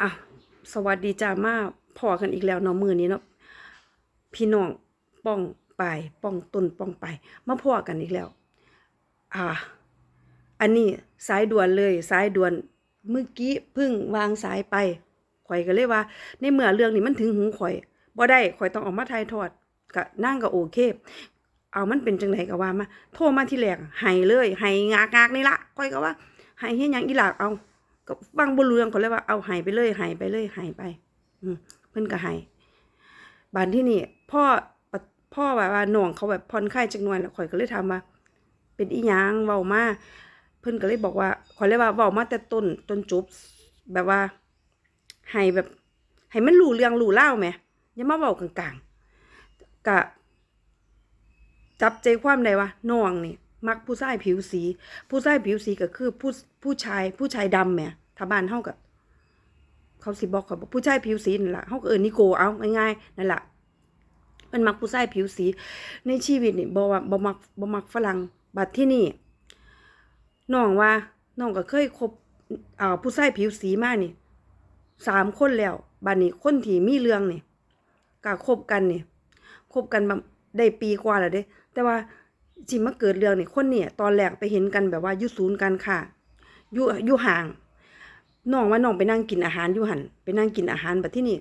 อะสวัสดีจ้ามาพอกันอีกแล้วเนาะมือนี้เนาะพี่น้องป้องไปป้องต้นป้องไป มาพอกันอีกแล้ว อ่า อันนี้สายด่วนเลยสายด่วนเมื่อกี้เพิ่งวางสายไปข่อยก็เลยว่า ในเมื่อเรื่องนี้มันถึงหูข่อยบ่ได้ข่อยต้องออกมาถ่ายทอดก็นั่งก็โอเค เอามันเป็นจังไดก็ว่ามาโทรมาที่แรกให้เลยให้งากๆนี่ละข่อยก็ว่าให้เฮ็ดหยังอีหลากเอา ก็ฟังบ่รู้เรื่องก็เลยว่าเอาหายไปเลยหายไปเลยหายไป อืมเพิ่นก็หายบานที่นี่พ่อพ่อแบบว่าน้องเขาแบบผ่อนคลายจักหน่อยแล้วข่อยก็เลยถามว่า เป็นอีหยังเว้ามาเพิ่นก็เลยบอกว่าข่อยเลยว่าเว้ามาแต่ต้นจนจบแบบว่าให้แบบให้มันรู้เรื่องรู้เล่าวแหมอย่ามาเว้ากลางๆก็จับใจความได้ว่าน้องนี่มักผู้ชายผิวสี ผู้ชายผิวสีก็คือผู้ผู้ชายผู้ชายดำแหม ถ้าบ้านเฮาก็เขาสิบอกเขาบอกผู้ชายผิวสีนั่นแหละเฮาก็เอินนิโกเอาง่ายๆนั่นแหล่ะมันมักผู้ชายผิวสี ในชีวิตนี่บ่ว่าบ่มักบ่มักฝรั่งบัดที่นี่น้องว่าน้องก็เคยคบอ่าผู้ชายผิวสีมากนี่สามคนแล้วบัดนี้คนที่มีเรื่องนี่ก็คบกันนี่คบกันมาได้ปีกว่าแล้วเด้ แต่ว่าจิมาเกิดเรื่องนี่คนเนี่ยตอนแรกไปเห็นกันแบบว่ายู่ศูนย์การค้าอยู่อยู่ห่าง น้องว่าน้องไปนั่งกินอาหารอยู่หันไปนั่งกินอาหารแบบที่นี่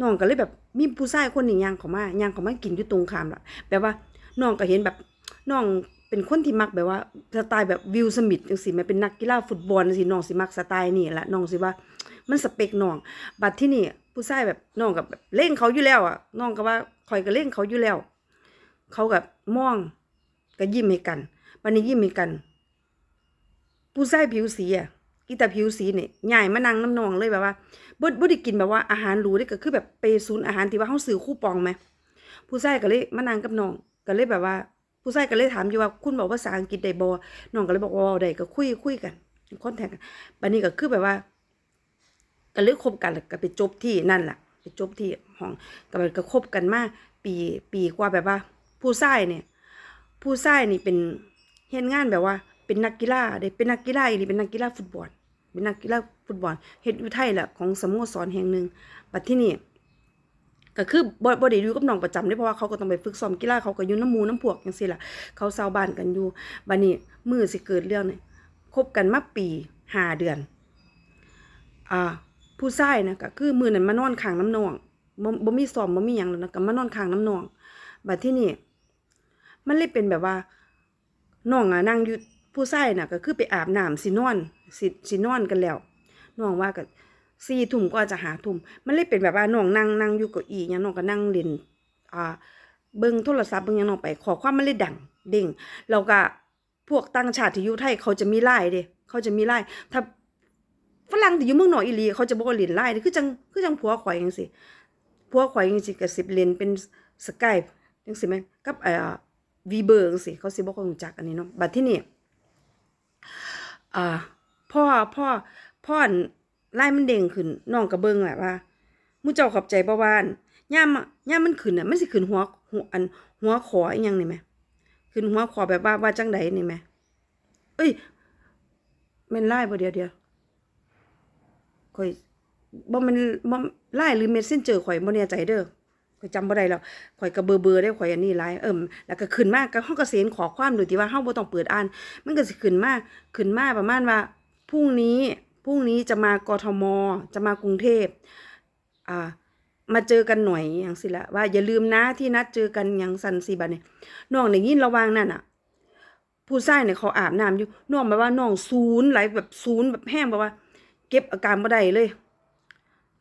น้องก็เลยแบบมีผู้ชายคนหนึ่งย่างเขามาย่างเขามากินอยู่ตรงข้ามละแบบว่าน้องก็เห็นแบบน้องเป็นคนที่มักแบบว่าสไตล์แบบวิลสมิธจังซี่แม่เป็นนักกีฬาฟุตบอลจังซี่น้องสิมักสไตล์นี่แหละน้องสิว่า มันสเปคน้อง บัดที่นี่ผู้ชายแบบน้องกับแบบเล่นเขาอยู่แล้วอะน้องก็ว่าคอยก็เล่นเขาอยู่แล้ว เขากับมองก็ยิ้มให้กันวันนี้ยิ้มให้กัน ผู้ชายผิวสีอะ อีตาผิวสีเนี่ยใหญ่มานั่งน้ำนองเลยแบบว่าบ่บ่ได้กินแบบว่าอาหารหรูได้ก็คือแบบไปศูนย์อาหารที่ว่าเฮาซื้อคูปองไหมผู้ชายก็เลยมานั่งกับน้องก็เลยแบบว่า ผู้ชายก็เลยถามอยู่ว่าคุณบอกภาษาอังกฤษได้บ่น้องก็เลยบอกว่าเว้าได้ก็คุยคุยกันคอนแทคกันบัดนี้ก็คือแบบว่าก็เลยคบกันแล้วก็ไปจบที่นั่นแหละไปจบที่ห้องก็มันก็คบกันมาปีปีกว่าแบบว่า ผู้ชายเนี่ย ผู้ชายนี่เป็นเฮ็ดงานแบบว่า เป็นนักกีฬาเด้เป็นนักกีฬาอีหลีเป็นนักกีฬาฟุตบอล เป็นนักกีฬาฟุตบอลเฮ็ดอยู่ไทยแหละของสโมสรแห่งหนึ่งบัดที่นี่ก็คือบ่บ่ได้อยู่กับน้องประจำเด้เพราะว่าเขาก็ต้องไปฝึกซ้อมกีฬาเขาก็อยู่น้ำหมูน้ำพวกจังซี่ล่ะเขาเซาบ้านกันอยู่บัดนี้มื้อสิเกิดเรื่องนี่คบกันมาปีห้าเดือนอ่าผู้ชายนะก็คือมื้อนั้นมานอนข้างน้ำนองบ่บ่มีซ้อมบ่มีหยังแล้วนะก็มานอนข้างน้ำนองบัดที่นี่มันเลยเป็นแบบว่าน้องอะนั่งอยู่ ผู้ชายน่ะก็คือไปอาบน้ำสินอนสิสินอนกันแล้วน้องว่าก็สี่ทุ่มก็จะหาทุ่มมันเลยเป็นแบบว่าน้องนั่งนั่งอยู่เก้าอี้หยังน้องก็นั่งเล่นอ่าเบิ่งโทรศัพท์เบิ่งยังน้องไป ขอความมันเลยดังเด้งแล้วก็พวกต่างชาติที่อยู่ไทยเขาจะมีไลน์เด้เขาจะมีไลน์ถ้าฝรั่งที่อยู่เมืองนอกอีหลีเขาจะบ่เล่นไลน์เด้คือจังคือจังผัวข่อยจังซี่ผัวข่อยจังซี่ก็สิเล่นเป็น Skype จังซี่แม่นกับเอ่อวีเบอร์สิเขาสิบอกเขารู้จักอันนี้เนาะบัดที่นี่ อ่าพ่อพ่อพ่อไล่มันเด้งขึ้นน้องก็เบิงแหละว่ามูเจ้าขอบใจบ่ว่านย่ามย่ามมันขึ้นน่ะมันสิขึ้นหัวหัวอันหัวขออีหยังนี่แหมขึ้นหัวขอแบบว่าว่าจังใดนี่แหมเอ้ยแม่นไล่บ่เดียวเดียวข่อยบ่ม่นบ่ไล่หรือเมสเซนเจอข่อยบ่แน่ใจเด้อ ข่อยจำบ่ได้แล้วข่อยก็เบอร์เบอร์ได้ข่อยอันนี้หลายเอิ่มแล้วก็ขึ้นมาก็เฮาก็เซ็นขอความโดยที่ว่าเฮาบ่ต้องเปิดอ่าน มันก็สิขึ้นมาขึ้นมาประมาณว่าพรุ่งนี้พรุ่งนี้จะมากทม จะมากรุงเทพอ่ามาเจอกันหน่อยอย่างสิละว่าอย่าลืมนะที่นัดเจอกันอย่างสันสิบัดนี้น้องได้ยินระว่างนั่นน่ะผู้ชายเนี่ยเขาอาบน้ำอยู่น้องแบบว่าน้องศูนย์ไหลแบบศูนย์แบบแห้งแบบว่า เก็บอาการบ่ได้เลย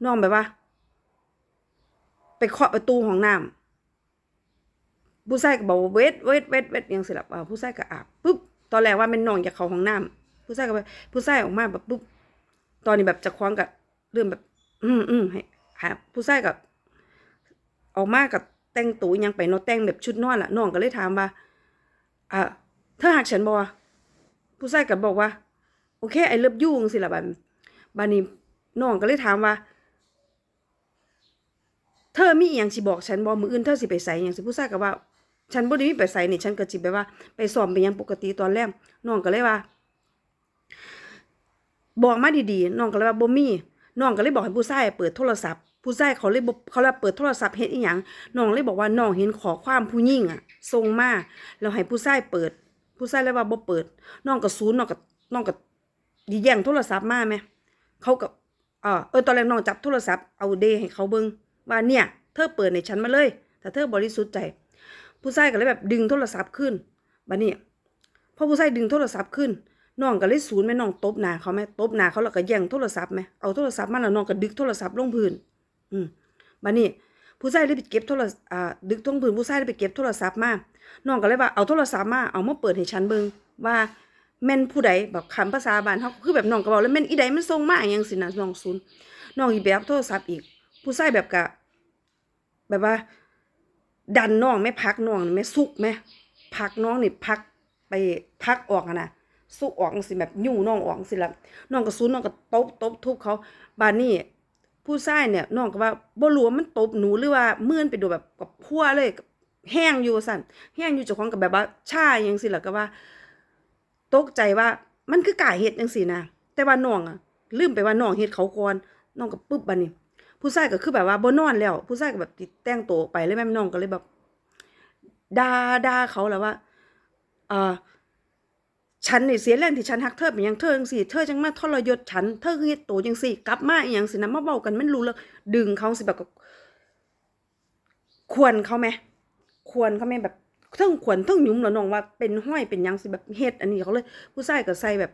น้องแบบว่า เคาะประตูห้องน้ำผู้ชายก็บอกว่าเวทเวทเวทเวทยังสิละอ่าผู้ชายก็อาบปุ๊บตอนแรกว่าเป็นน้องอยากเข้าห้องน้ำผู้ชายก็ไปผู้ชายออกมาแบบปุ๊บตอนนี้แบบจะคว้างกับเริ่มแบบ อืมอืมให้หาผู้ชายกับออกมากับแต่งตัวยังไปนาะแต่งแบบชุดนอนล่ะน้องก็เลยถามว่าอ่าเธอหักฉันบ่ผู้ชายก็บอกว่า โอเคไอเลิฟยูจังสิละบัดบัดนี้น้องก็เลยถามว่า เธอมีอย่างสิบอกฉันบ่มื้ออื่นเธอสิไปไสอย่างสิผู้ชายก็ว่า ฉันบ่ได้มีไปไสนี่ฉันก็สิไปว่า ไปซ้อมไปยังปกติตอนแรกน้องก็เลยว่า บอกมาดีๆน้องก็เลยว่าบ่มีน้องก็เลยบอกให้ผู้ชายเปิดโทรศัพท์ ผู้ชายเขาเลยบอกเขาเลยเปิดโทรศัพท์เฮ็ดอีหยังน้องเลยบอกว่าน้องเห็นขอความผู้หญิงอะส่งมาแล้วให้ผู้ชายเปิด ผู้ชายเลยว่าบ่เปิดน้องก็ศูนย์น้องก็น้องก็แย่งโทรศัพท์มาแม่เขาก็เออเออตอนแรกน้องจับโทรศัพท์เอาเดให้เขาเบิ่ง ว่าเนี่ยเธอเปิดในฉันมาเลย แต่เธอบริสุทธิ์ใจ ผู้ชายก็เลยแบบดึงโทรศัพท์ขึ้นบัดนี้พอผู้ชายดึงโทรศัพท์ขึ้นน้องก็เลยศูนย์แม่น้องตบหน้าเขาแม่ตบหน้าเขาแล้วก็แย่งโทรศัพท์แม่เอาโทรศัพท์มาแล้วน้องก็ดึกโทรศัพท์ลงพื้น อืมบัดนี้ผู้ชายเลยไปเก็บโทรศัพท์อ่าดึกทงพื้นผู้ชายเลยไปเก็บโทรศัพท์มาน้องก็เลยว่าเอาโทรศัพท์มาเอามาเปิดให้ฉันเบิ่งว่าแม่นผู้ใดแบบคำภาษาบ้านเฮาคือแบบน้องก็บอกแล้วแม่นอีใดมันส่งมาอหยังสินะน้องศูนย์น้องอีแบบโทรศัพท์อีก ผู้ชายแบบกะ แบบว่า ดันน้องไม่พักน้องนี่แม่สุกแม่พักน้องนี่พักไปพักออกนะสุกออกสิแบบยู่น้องออกสิละน้องก็ซูนน้องก็ตบตบทุบเขาบานนี้ผู้ชายเนี่ยน้องก็ว่าบ่รู้ว่ามันตบหนูหรือว่าเมื่อนไปดนแบบกับพัวเลยแห้งอยู่สั่นแห้งอยู่เจ้าของกับแบบว่าชาจังสิละก็ว่า ตกใจว่ามันคือกายเฮ็ดจังซี่นะแต่ว่าน้องอะลืมไปว่าน้องเฮ็ดเขาก่อนน้องก็ปึ๊บบัดนี้ ผู้ชายก็คือแบบว่าบ่นอนแล้ว ผู้ชายก็แบบติดแต่งตัวออกไปเลยแม่น้องก็เลยแบบด่าด่าเขาแล้วว่าเออฉันนี่เสียแรงที่ฉันฮักเธอเป็นหยังเธอจังซี่เธอจังมาทรยศฉันเธอคือเฮ็ดตัวจังซี่กลับมาอีหยังสินะมาเว้ากันมันรู้แล้วดึงเขาสิแบบก็ควรเขาไหมควรเขาไหมแบบเทั้งควรเทั้งยุ่มแล้วน้องว่าเป็นห้อยเป็นยังสิแบบเฮ็ดอันนี้เขาเลย ผู้ชายก็ใส่แบบ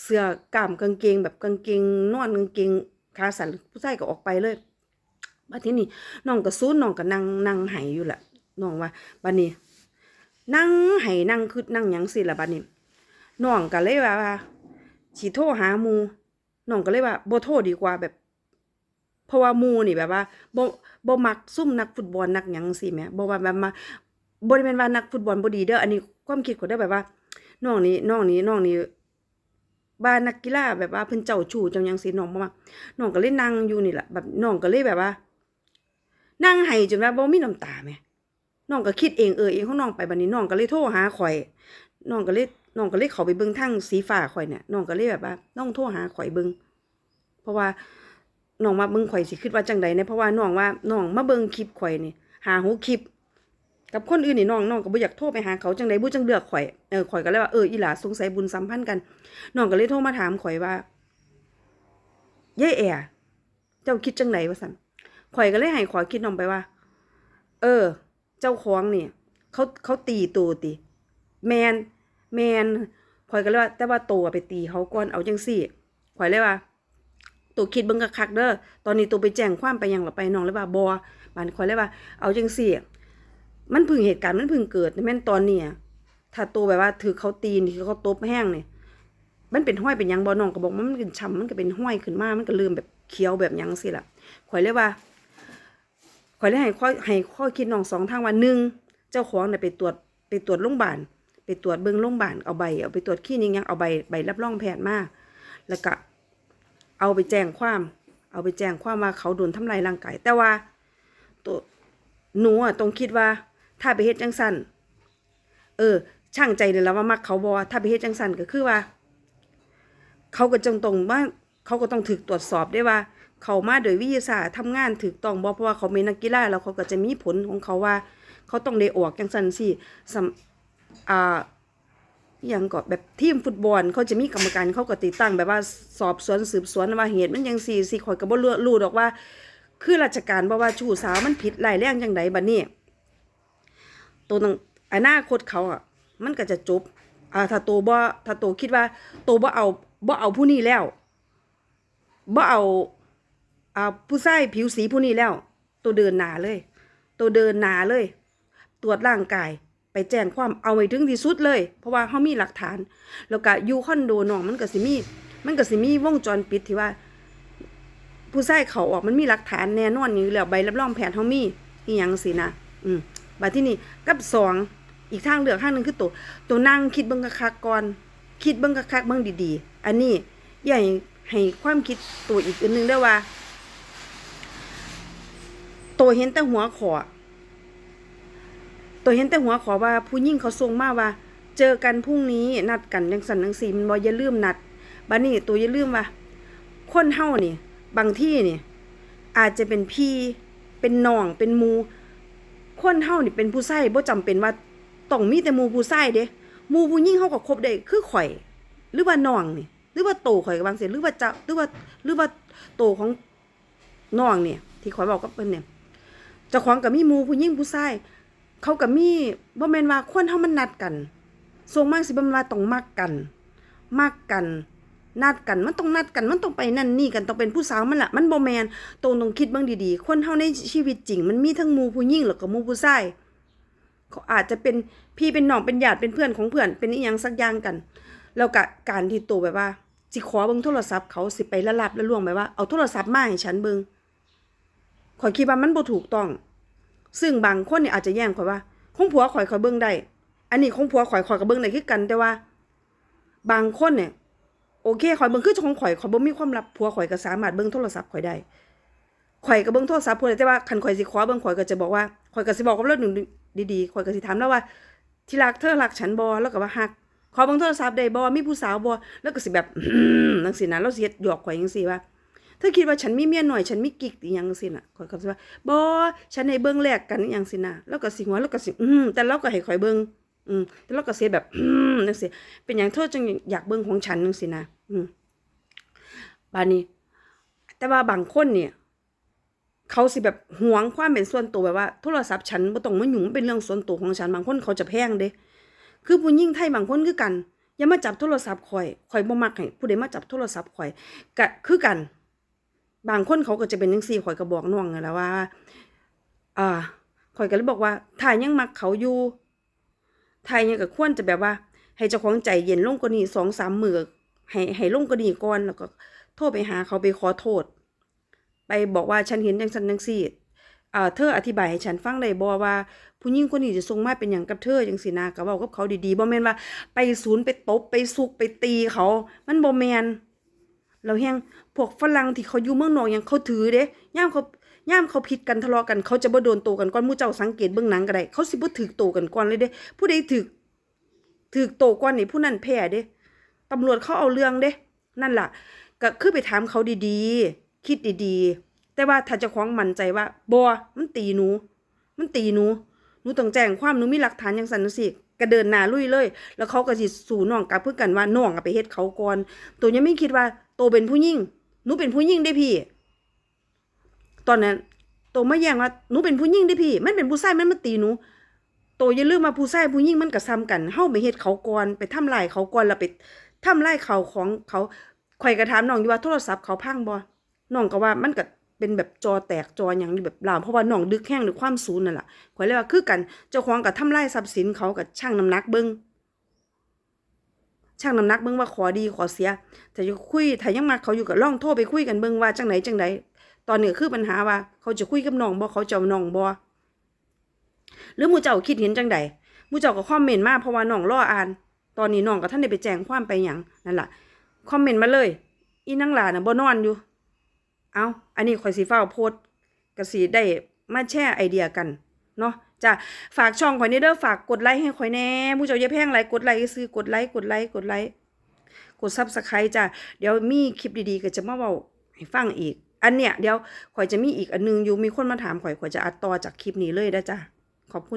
เสื้อกล้ามกางเกง แบบกางเกงนอนกางเกง ขาสันผู้ชายก็ออกไปเลยบัดทีนี้น้องก็ซูนน้องก็นั่งนั่งไห้อยู่แหละน้องว่าบัดนี้ นั่งไห้นั่งคืดนั่งหยังสิละบัดนี้น้องก็เลยว่าว่าสิโทรหาหมูน้องก็เลยว่าบ่โทรดีกว่าแบบ เพราะว่าหมูนี่แบบว่าบ่บ่มักซุ่มนักฟุตบอลนักหยังสิแหม่บ่ว่าแบบมาบ่ได้แม่นว่านักฟุตบอลบ่ดีเด้ออันนี้ความคิดของได้แบบว่าน้องนี่น้องนี่น้องนี่ บ้านนักกีฬาแบบว่าเพิ่นเจ้าชู้จังยังสิน้องบ่มักน้องก็เลยนั่งอยู่นี่แหละแบบน้องก็เลยแบบว่า นั่งไห้จนว่าบ่มีน้ำตาแหมน้องก็คิดเองเออเองของน้องไปบัดนี้น้องก็เลยโทรหาข่อยน้องก็เลยน้องก็เลยเขาไปเบิ่งทางสีฟ้าข่อยเนี่ยน้องก็เลยแบบว่าน้องโทรหาข่อยเบิ่งเพราะว่าน้องว่าเบิ่งข่อยสิคิดว่าจังใดเนี่ยเพราะว่าน้องว่าน้องมาเบิ่งคลิปข่อยนี่หาหูคลิป กับคนอื่นนี่น้องน้องก็บ่อยากโทรไปหาเขาจังใดบ่จังเลือกข่อยเออข่อยก็เลยว่าเอออีหลาสงสัยบุญสัมพันธ์กันน้องก็เลยโทรมาถามข่อยว่ายายแอ๋เจ้าคิดจังไหนวะสันข่อยก็เลยให้ขอคิดน้องไปว่า เออ เจ้าของนี่เขาเขาตีตัวติ แมนแมนข่อยก็เลยว่า แต่ว่าตัวไปตีเขาก่อนเอาจังซี่ข่อยเลยว่าตัวคิดเบิ่งคักๆเด้อตอนนี้ตัวไปแจ้งความไปยังหรอไปน้องเลยว่าบ่บานข่อยเลยว่าเอาจังซี่ มันพึ่งเหตุการณ์มันพึ่งเกิดแม่นตอนเนี้ยถ้าตัวแบบว่าถือเขาตีนที่เขาตบแห้งเนี่ยมันเป็นห้อยเป็นยังบ่น้องก็บอกว่ามันเป็นช้ำมันก็เป็นห้อยขึ้นมามันก็เริ่มแบบเขียวแบบยังสิล่ะข่อยเลยว่าข่อยเลยให้ข้อให้ข้อคิดน้องสองทางว่าหนึ่งเจ้าของเนี่ยไปตรวจไปตรวจโรงพยาบาลไปตรวจเบิ่งโรงพยาบาลเอาใบเอาไปตรวจคลินิกหยังเอาใบใบรับรองแพทย์มาแล้วก็เอาไปแจ้งความ เอาไปแจ้งความว่าเขาโดนทำลายร่างกายแต่ว่าตัวหนูอะต้องคิดว่า ถ้าไปเฮ็ดจังซั่นเออ ช่างใจเลยแล้วว่ามักเขาบ่ถ้าไปเฮ็ดจังซั่นก็คือว่า เขาก็จงตรงว่าเขาก็ต้องถูกตรวจสอบได้ว่า เขามาโดยวิทยาศาสตร์ทำงานถูกต้องบ่เพราะว่าเขาเป็นนักกีฬาแล้วเขาก็จะมีผลของเขาว่า เขาต้องได้ออกจังซั่นสิสำอ่าอหยังก็แบบทีมฟุตบอลเขาจะมีกรรมการเขาก็ติดตั้งแบบว่าสอบสวนสืบสวนว่าเหตุมันจังซี่สิข่อยก็บ่รู้ดอกว่า คือราชการบ่ว่าชู้สาวมันผิดร้ายแรงจังไดบัดนี้ ตัวนังอนาคตเขาอะ มันก็จะจบอ่าถ้าโตบ่ถ้าโตคิดว่า โตบ่เอาบ่เอาผู้นี้แล้วบ่เอาอ่าผู้ชายผิวสีผู้นี้แล้ว ตัวเดินหนาเลย ตัวเดินหนาเลย ตรวจร่างกายไปแจ้งความเอาไว้ถึงที่สุดเลย เพราะว่าเขามีหลักฐาน แล้วก็อยู่คอนโดน้องมันก็สิมี มันก็สิมีวงจรปิดที่ว่า ผู้ชายเขาออกมันมีหลักฐานแน่นอนอยู่แล้วใบรับรองแพทย์เฮามีอีหยังสินะอืม บัดที่นี่กับสองอีกทางเลือกทางหนึ่งคือตัวตัวนั่งคิดเบิ่งคักก่อนคิดเบิ่งคักเบิ่งดีๆ อันนี้ใหญ่ให้ความคิดตัวอีกอันหนึงได้ว่า ตัวเห็นแต่หัวขอตัวเห็นแต่หัวขอว่าผู้หญิงเขาส่งมาว่า เจอกันพรุ่งนี้นัดกันจังสันจังสีมันบอย่าลืมนัดบัดนี้ตัวอย่าลืมว่าคนเฮานี่ บางที่นี่อาจจะเป็นพี่เป็นน้องเป็นมู คนเฮานี่เป็นผู้ชายบ่จำเป็นว่าต้องมีแต่หมู่ผู้ชายเด้หมู่ผู้หญิงเฮาก็คบได้คือข่อย หรือว่าน้องนี่หรือว่าโตข่อยก็บางเสียหรือว่าเจ้าหรือว่าหรือว่าโตของน้องเนี่ย ที่ข่อยบอกกับเพิ่นเนี่ยเจ้าของก็มีหมู่ผู้หญิงผู้ชายเขาก็มีบ่แม่นว่าคนเฮามันนัดกันส่วนมากสิบ่แม่นว่าต้องมักกันมักกัน นัดกันมันต้องนัดกันมันต้องไปนั่นนี่กันต้องเป็นผู้สาวมันละมันบ่แมนตรงต้องคิดบิ่งดีๆ คนเฮาในชีวิตจริง มันมีทั้งมูผู้หญิงแล้วก็มูผู้ชายเขาอาจจะเป็นพี่เป็นน้องเป็นญาติเป็นเพื่อนของเพื่อนเป็นอีหยังสักอย่างกัน แล้วก็การที่โตแบบว่าสิขอเบิ่งโทรศัพท์เขาสิไปละลับละล่วงแบบว่าเอาโทรศัพท์มาให้ฉันเบิ่งข่อยคิดว่ามันบ่ถูกต้อง ซึ่งบางคนเนี่ยอาจจะแย่งข่อยว่าของผัวข่อยข่อยเบิ่งได้ อันนี้ของผัวข่อยข่อยก็เบิ่งได้คือกันแต่ว่า บางคนเนี่ย โอเคข่อยเบิ่งคือของข่อยข่อยบ่มีความลับผัวข่อยก็สามารถเบิ่งโทรศัพท์ข่อยได้ข่อยก็เบิ่งโทรศัพท์ผัวได้แต่ว่าคันข่อยสิขอเบิ่งข่อยก็จะบอกว่าข่อยก็สิบอกกับเราหนึ่งดีๆข่อยก็สิถามแล้วว่า ที่รักเธอรักฉันบ่แล้วก็ว่าฮักขอเบิ่งโทรศัพท์ได้บ่มีผู้สาวบ่แล้วก็สิแบบจังซี่นะเราสิเฮ็ดหยอกข่อยจังซี่ว่าเธอคิดว่าฉันมีเมียหน้อยฉันมีกิ๊กอีหยังจังซี่น่ะข่อยก็สิว่าบ่ฉันให้เบิ่งแลกกันอีหยังซี่นะแล้วก็สิหัวแล้วก็สิอืมแต่เราก็ให้ข่อยเบิ่ง อืมแต่เราก็เสิแบบอืมจังซี่เป็นอย่างเธอจึงอยากเบิ่งของฉันจังซี่นะอืมบานนี้ แต่ว่าบางคนเนี่ย เขาสิแบบหวงความเป็นส่วนตัวแบบว่าโทรศัพท์ฉันบ่ต้องมาหยุ่งมันเป็นเรื่องส่วนตัวของฉันบางคนเขาจะแพงเด้คือผู้หญิงไทยบางคนคือกันอย่ามาจับโทรศัพท์ข่อยข่อยบ่มักให้ผู้ใดมาจับโทรศัพท์ข่อยก็คือกัน บางคนเขาก็จะเป็นจังซี่ข่อยก็บอกน้องนั่นแหละว่าอ่าข่อยก็เลยบอกว่าถ้ายังมักเขาอยู่ ถ้ายังก็ควรจะแบบว่า ให้เจ้าของใจเย็นลงกว่านี้สองสามมือให้ให้ลงกว่านี้ก่อนแล้วก็โทรไปหาเขาไปขอโทษ ไปบอกว่าฉันเห็นจังซันจังซี่อ่าเธออธิบายให้ฉันฟังได้บ่ว่า ผู้หญิงคนนี้จะส่งมาเป็นหยังกับเธอจังซี่นะก็เว้ากับเขาดีๆบ่แม่นว่าไปศูนย์ไปตบไปซุกไปตีเขา มันบ่แม่นแล้วแฮงพวกฝรั่งที่เขาอยู่เมืองนอกหยังเขาถือเด้ยามเขา ยามเขาผิดกันทะเลาะกันเขาจะบ่โดนโตกันก่อนมู่เจ้าสังเกตเบิ่งหนังก็ได้เขาสิบ่ถูกโตกันก่อนเลยเด้ ผู้ใดถูกถูกโตก่อนนี่ผู้นั้นแพ้เด้ตำรวจเขาเอาเรื่องเด้ นั่นล่ะ ก็คือไปถามเขาดีๆ คิดดีๆ แต่ว่าถ้าเจ้าของมั่นใจว่าบ่มันตีหนู มันตีหนูหนูต้องแจ้งความหนูมีหลักฐานอย่างสันสิก็เดินหน้าลุยเลย แล้วเขาก็สิสู่น้องกับเพื่อกันว่าน้องไปเฮ็ดเขาก่อน ตัวยังไม่คิดว่าโตเป็นผู้หญิงหนูเป็นผู้หญิงได้พี่ ตอนนั้นโตมาแย่งว่าหนูเป็นผู้หญิงได้พี่ มันเป็นผู้ชายมันมาตีหนูโตอย่าลืมว่าผู้ชายผู้หญิงมันก็ซ้ำกันเฮาไปเฮ็ดเขาก่อนไปทำลายเขาก่อนแล้วไปทำลายเขาของเขาข่อยก็ถามน้องอยู่ว่าโทรศัพท์เขาพังบ่น้องก็ว่ามันก็เป็นแบบจอแตกจอหยังแบบลามเพราะว่าน้องดึกแห้งด้วยความสูญนั่นแหละข่อยเลยว่าคือกันเจ้าของก็ทำลายทรัพย์สินเขาก็ชั่งน้ำหนักเบิ่งชั่งน้ำหนักเบิ่งว่าขอดีขอเสียถ้าจะคุยถ้ายังมักเขาอยู่ก็ลองโทรไปคุยกันเบิ่งว่าจังไหนจังได ตอนนี้คือปัญหาว่า เขาจะคุยกับน้องบ่เขาจะเอาน้องบ่หรือมูเจ้าคิดเห็นจังใดมูเจ้าก็คอมเมนต์มาเพราะว่าน้องรออ่าน ตอนนี้น้องก็ท่านได้ไปแจ้งความไปหยังนั่นแหละคอมเมนต์มาเลย อีนางหลาน่ะบ่นอนอยู่ เอาอันนี้ข่อยสิฟ้าโพสต์ก็สิได้มาแชร์ไอเดียกันเนาะจ้ะฝากช่องข่อยนี่เด้อฝากกดไลค์ให้ข่อยแน่มูเจ้าอย่าแพงหลายกดไลค์ซื้อกดไลค์กดไลค์กดไลค์กด Subscribe จ้ะเดี๋ยวมีคลิปดีๆก็จะมาเว้าให้ฟังอีก อันเนี้ยเดี๋ยวข่อยจะมีอีกอันนึงอยู่มีคนมาถามข่อยข่อยจะอัดต่อจากคลิปนี้เลยนะจ้ะขอบคุณ